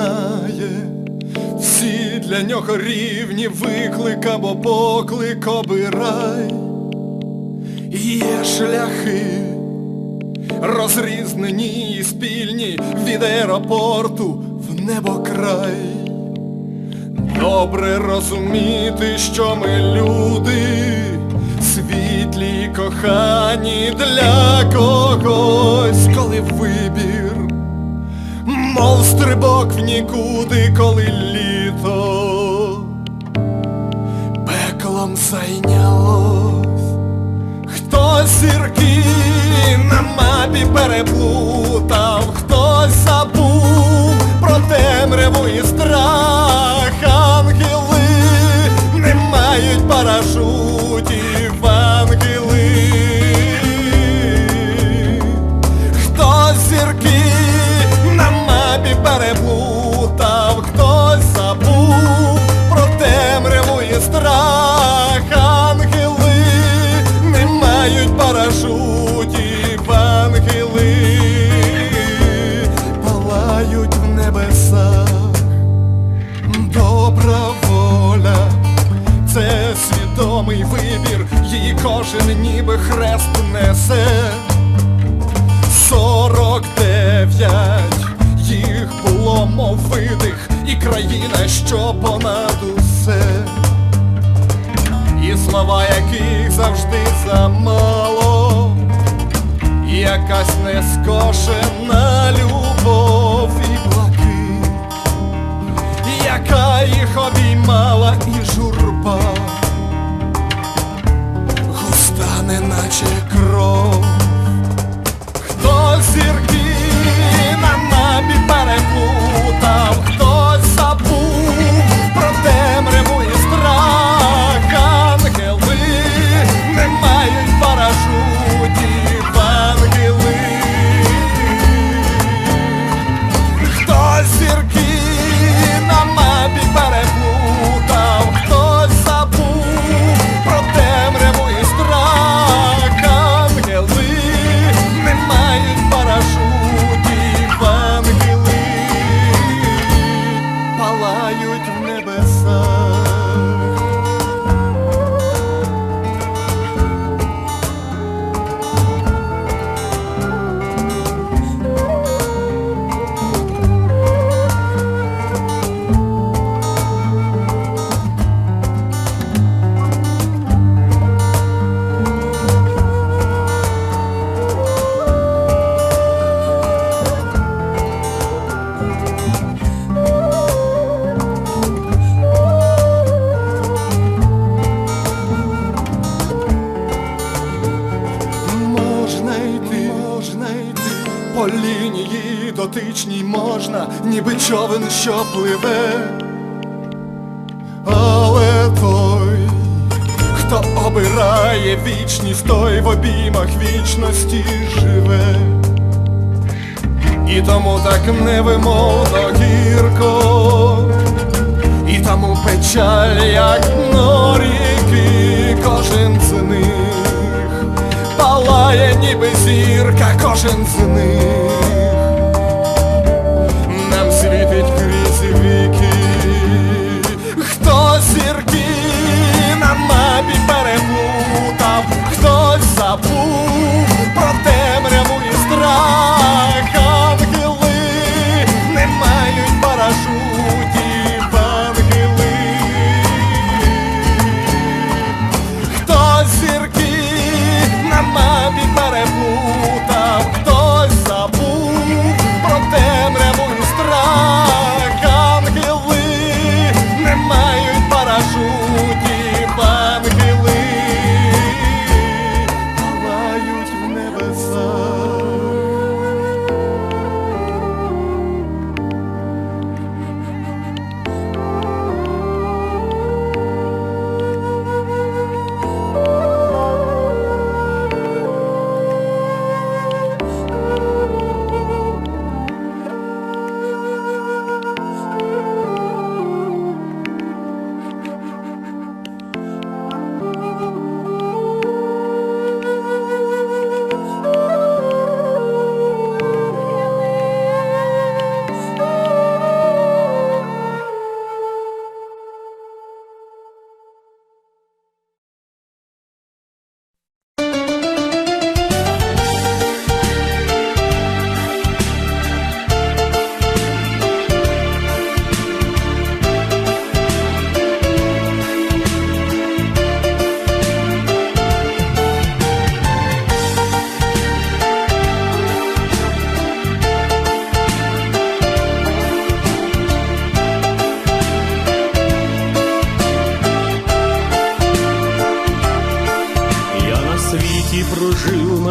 знає, всі для нього рівні виклик або поклик обирай. Є шляхи, розрізнені і спільні від аеропорту в небокрай. Добре розуміти, що ми люди, світлі й кохані для когось, коли вибір, мов стрибок в нікуди, коли літо пеклом зайнялось. хто зірки на мапі переплутав, свідомий вибір, її кожен ніби хрест несе. Сорок дев'ять їх було мов видих, і країна, що понад усе, і слова яких завжди замало, і якась нескошена любов і блакит, яка їх обіймала і журба, неначе кров. Хтось зірки на набі переплутав, дотичній можна, ніби човен, що пливе. Але той, хто обирає вічність, той в обіймах вічності живе. І тому так невимовно гірко, і тому печаль, як дно ріки, кожен з них палає, ніби зірка, кожен з них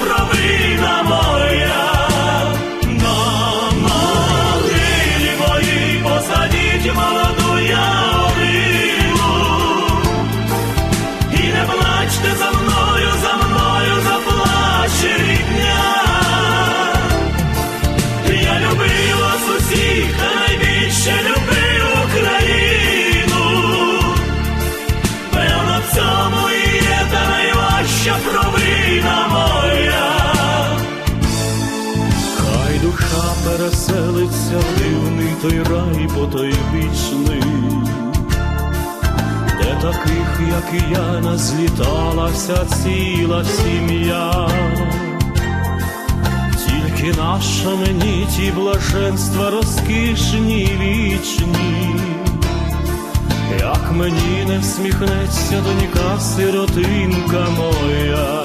Aprovecha. Той рай потойбічний, де таких, як і я, назліталася ціла сім'я. Тільки наша мені ті блаженства розкішні вічні, як мені не всміхнеться донька сиротинка моя,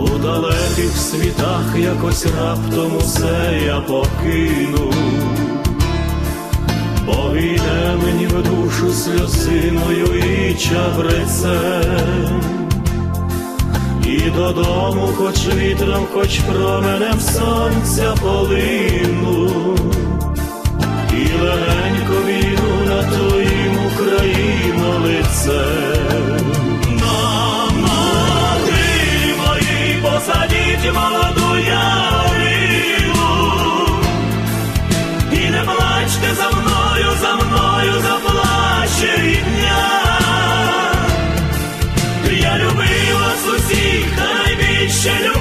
у далеких світах якось раптом усе я покину, бо війде мені в душу сльозиною і чабрецем. І додому, хоч вітром, хоч променем сонця полину, нас усіх найбільше любить.